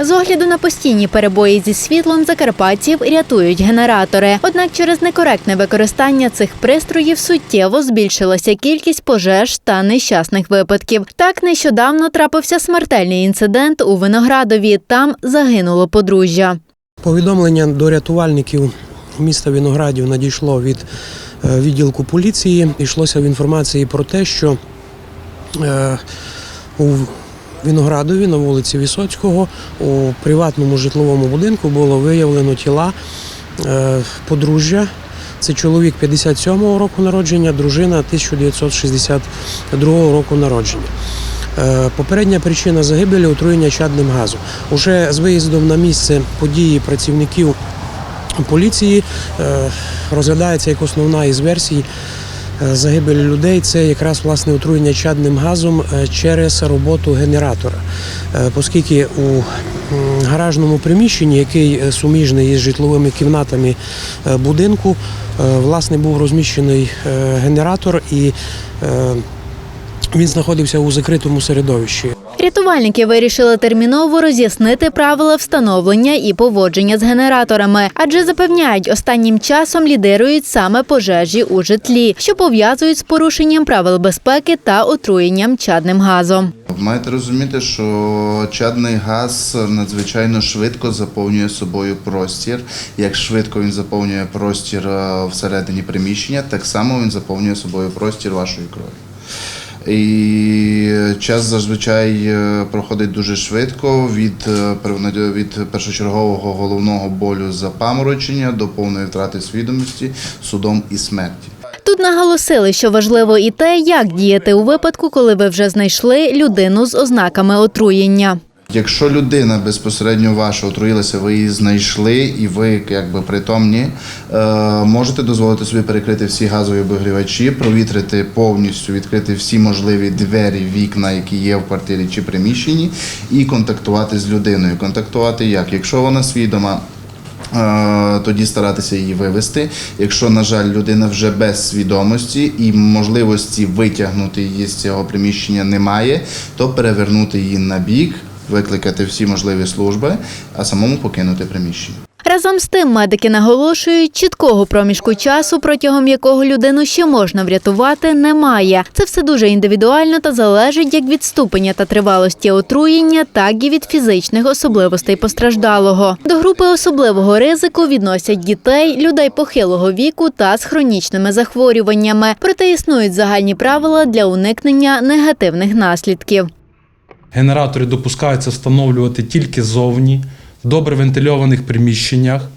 З огляду на постійні перебої зі світлом закарпатців рятують генератори. Однак через некоректне використання цих пристроїв суттєво збільшилася кількість пожеж та нещасних випадків. Так нещодавно трапився смертельний інцидент у Виноградові. Там загинуло подружжя. Повідомлення до рятувальників міста Віноградів надійшло від е, відділку поліції. Йшлося в інформації про те, що е, у Віноградові на вулиці Вісоцького у приватному житловому будинку було виявлено тіла е, подружжя. Це чоловік 57-го року народження, дружина 1962 року народження. Е, Попередня причина загибелі отруєння чадним газом. Уже з виїздом на місце події працівників поліції е, розглядається як основна із версій е, загибелі людей. Це якраз власне отруєння чадним газом е, через роботу генератора. Е, Оскільки у гаражному приміщенні, який суміжний із житловими кімнатами будинку, власне був розміщений генератор і він знаходився у закритому середовищі. Рятувальники вирішили терміново роз'яснити правила встановлення і поводження з генераторами, адже запевняють, останнім часом лідирують саме пожежі у житлі, що пов'язують з порушенням правил безпеки та отруєнням чадним газом. Маєте розуміти, що чадний газ надзвичайно швидко заповнює собою простір. Як швидко він заповнює простір е, всередині приміщення, так само він заповнює собою простір вашої крові. І час зазвичай е, проходить дуже швидко від, е, від першочергового головного болю запаморочення до повної втрати свідомості судом і смерті. Тут наголосили, що важливо і те, як діяти у випадку, коли ви вже знайшли людину з ознаками отруєння. Якщо людина безпосередньо ваша отруїлася, ви її знайшли і ви якби притомні, е, можете дозволити собі перекрити всі газові обігрівачі, провітрити повністю, відкрити всі можливі двері, вікна, які є в квартирі чи приміщенні, і контактувати з людиною. Контактувати як? Якщо вона свідома, Е, тоді старатися її вивести. Якщо, на жаль, людина вже без свідомості і можливості витягнути її з цього приміщення немає, то перевернути її на бік, викликати всі можливі служби, а самому покинути приміщення. Разом з тим, медики наголошують, чіткого проміжку часу, протягом якого людину ще можна врятувати, немає. Це все дуже індивідуально та залежить як від ступеня та тривалості отруєння, так і від фізичних особливостей постраждалого. До групи особливого ризику відносять дітей, людей похилого віку та з хронічними захворюваннями. Проте існують загальні правила для уникнення негативних наслідків. Генератори допускаються встановлювати тільки зовні, в добре вентильованих приміщеннях.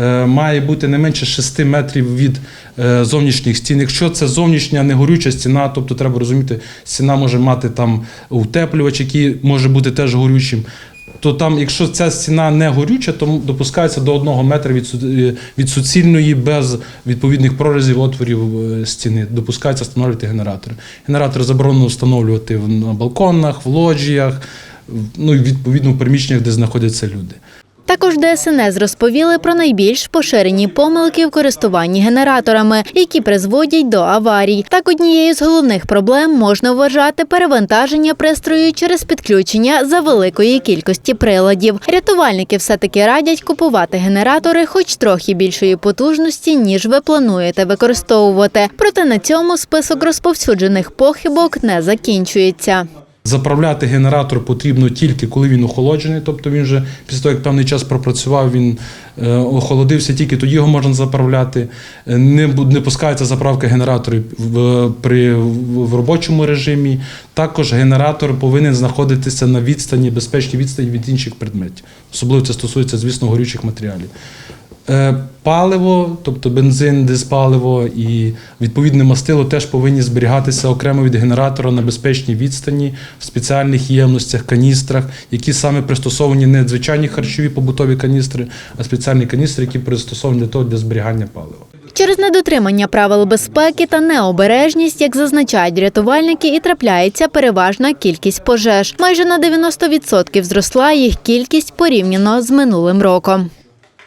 Е, Має бути не менше 6 метрів від е, зовнішніх стін. Якщо це зовнішня негорюча стіна, тобто треба розуміти, стіна може мати там утеплювач, який може бути теж горючим. То там, якщо ця стіна не горюча, то допускається до одного метра від, е, від суцільної без відповідних прорізів отворів е, стіни. Допускається встановлювати генератори. Генератори заборонено встановлювати на балконах, в лоджіях, ну і відповідно в приміщеннях, де знаходяться люди. Також ДСНС розповіли про найбільш поширені помилки в користуванні генераторами, які призводять до аварій. Так, однією з головних проблем можна вважати перевантаження пристрою через підключення за великої кількості приладів. Рятувальники все-таки радять купувати генератори, хоч трохи більшої потужності, ніж ви плануєте використовувати. Проте на цьому список розповсюджених похибок не закінчується. Заправляти генератор потрібно тільки коли він охолоджений, тобто він вже після того, як певний час пропрацював, він е, охолодився, тільки тоді його можна заправляти. Е, Не, не пускається заправка генераторів при, в робочому режимі. Також генератор повинен знаходитися на відстані, безпечній відстані від інших предметів. Особливо це стосується, звісно, горючих матеріалів. Е, Паливо, тобто бензин, диспаливо і відповідне мастило теж повинні зберігатися окремо від генератора на безпечній відстані в спеціальних ємностях, каністрах, які саме пристосовані не звичайні харчові побутові каністри, а спеціальні каністри, які пристосовані для того для зберігання палива. Через недотримання правил безпеки та необережність, як зазначають рятувальники, і трапляється переважна кількість пожеж. Майже на 90% зросла їх кількість порівняно з минулим роком.